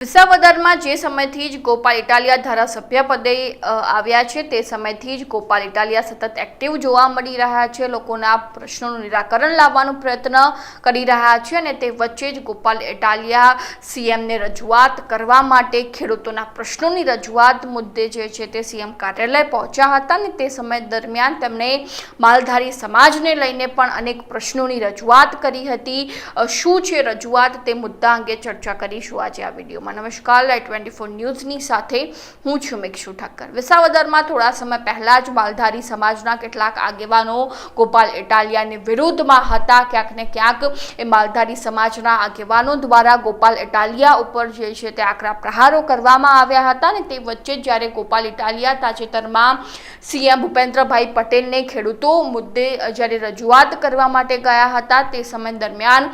વિસાવદરમાં જે સમયથી જ ગોપાલ ઇટાલિયા ધારાસભ્ય પદે આવ્યા છે તે સમયથી જ ગોપાલ ઇટાલિયા સતત એક્ટિવ જોવા મળી રહ્યા છે, લોકોના પ્રશ્નોનું નિરાકરણ લાવવાનો પ્રયત્ન કરી રહ્યા છે અને તે વચ્ચે જ ગોપાલ ઇટાલિયા સીએમને રજૂઆત કરવા માટે ખેડૂતોના પ્રશ્નોની રજૂઆત મુદ્દે જે છે તે સીએમ કાર્યાલય પહોંચ્યા હતા અને તે સમય દરમિયાન તેમણે માલધારી સમાજને લઈને પણ અનેક પ્રશ્નોની રજૂઆત કરી હતી. શું છે રજૂઆત તે મુદ્દા અંગે ચર્ચા કરીશું. આજે આ વિડીયોમાં નમસ્કાર. લાઈટ ટ્વેન્ટી ફોર ન્યૂઝની સાથે હું છું મિક્ષુ ઠક્કર. વિસાવદરમાં થોડા સમય પહેલાં જ માલધારી સમાજના કેટલાક આગેવાનો ગોપાલ ઇટાલિયાની વિરુદ્ધમાં હતા. ક્યાંક ને ક્યાંક એ માલધારી સમાજના આગેવાનો દ્વારા ગોપાલ ઇટાલિયા ઉપર જે છે તે આકરા પ્રહારો કરવામાં આવ્યા હતા અને તે વચ્ચે જ્યારે ગોપાલ ઇટાલિયા તાજેતરમાં સીએમ ભૂપેન્દ્રભાઈ પટેલને ખેડૂતો મુદ્દે જ્યારે રજૂઆત કરવા માટે ગયા હતા તે સમય દરમિયાન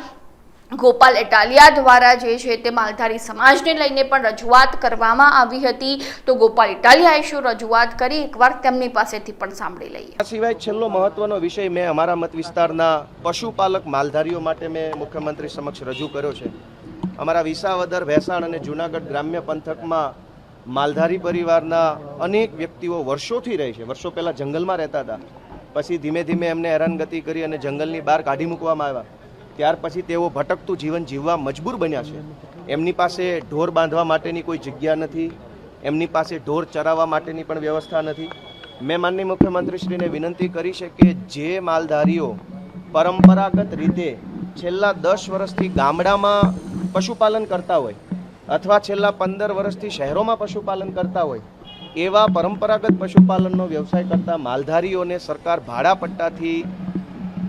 ગોપાલ ઇટાલિયા દ્વારા જે છે તે માલધારી સમાજને લઈને પણ રજૂઆત કરવામાં આવી હતી. તો ગોપાલ ઇટાલિયાએ શું રજૂઆત કરી? એકવાર તેમની પાસેથી પણ સાંભળી લઈએ. આ સિવાય છેલ્લો મહત્વનો વિષય મેં અમારા મત વિસ્તારના પશુપાલક માલધારીઓ માટે મેં મુખ્યમંત્રી સમક્ષ રજૂ કર્યો છે. અમારા વિસાવદર, ભેસાણ અને જૂનાગઢ ગ્રામ્ય પંથકમાં માલધારી પરિવારના અનેક વ્યક્તિઓ વર્ષોથી રહે છે. વર્ષો પહેલાં જંગલમાં રહેતા હતા. પછી ધીમે ધીમે એમને હેરાનગતિ કરી અને જંગલની બહાર કાઢી મૂકવામાં આવ્યા. ત્યાર પછી તેઓ ભટકતું જીવન જીવવા મજબૂર બન્યા છે. એમની પાસે ઢોર બાંધવા માટેની કોઈ જગ્યા નથી. એમની પાસે ઢોર ચરાવવા માટેની પણ વ્યવસ્થા નથી. મેં માનનીય મુખ્યમંત્રીશ્રીને વિનંતી કરી છે કે જે માલધારીઓ પરંપરાગત રીતે છેલ્લા દસ વર્ષથી ગામડામાં પશુપાલન કરતા હોય અથવા છેલ્લા પંદર વર્ષથી શહેરોમાં પશુપાલન કરતા હોય, એવા પરંપરાગત પશુપાલનનો વ્યવસાય કરતા માલધારીઓને સરકાર ભાડાપટ્ટાથી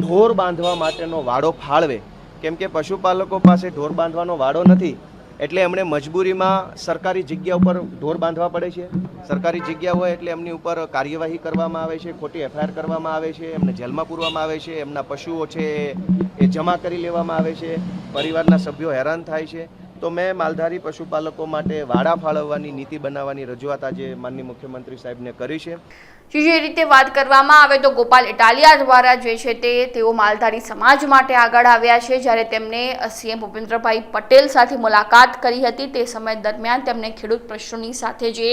ઢોર બાંધવા માટેનો વાડો ફાળવે. કેમ કે પશુપાલકો પાસે ઢોર બાંધવાનો વાડો નથી, એટલે એમણે મજબૂરીમાં સરકારી જગ્યા ઉપર ઢોર બાંધવા પડે છે. સરકારી જગ્યા હોય એટલે એમની ઉપર કાર્યવાહી કરવામાં આવે છે, ખોટી એફઆઈઆર કરવામાં આવે છે, એમને જેલમાં પૂરવામાં આવે છે, એમના પશુઓ છે એ- જમા કરી લેવામાં આવે છે, પરિવારના સભ્યો હેરાન થાય છે. તો મેં માલધારી પશુપાલકો માટે વાડા ફાળવવાની નીતિ બનાવવાની રજૂઆત આજે માનનીય મુખ્યમંત્રી સાહેબને કરી છે. જે રીતે વાત કરવામાં આવે તો ગોપાલ ઇટાલિયા દ્વારા જે છે તે તેઓ માલધારી સમાજ માટે આગળ આવ્યા છે. જ્યારે તેમણે સીએમ ભૂપેન્દ્રભાઈ પટેલ સાથે મુલાકાત કરી હતી તે સમય દરમિયાન તેમણે ખેડૂત પ્રશ્નોની સાથે જે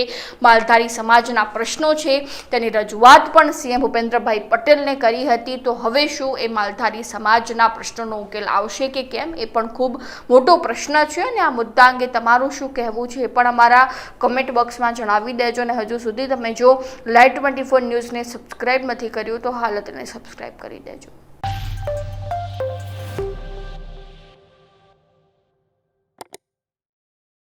માલધારી સમાજના પ્રશ્નો છે તેની રજૂઆત પણ સીએમ ભૂપેન્દ્રભાઈ પટેલને કરી હતી. તો હવે શું એ માલધારી સમાજના પ્રશ્નોનો ઉકેલ આવશે કે કેમ એ પણ ખૂબ મોટો પ્રશ્ન છે અને આ મુદ્દા અંગે તમારું શું કહેવું છે એ પણ અમારા કમેન્ટ બોક્સમાં જણાવી દેજો અને હજુ સુધી તમે જો લાઈટ ટ્વેન્ટી ફોર ન્યૂઝને સબસ્ક્રાઈબ નથી કર્યું તો હાલ તેને સબસ્ક્રાઈબ કરી દેજો.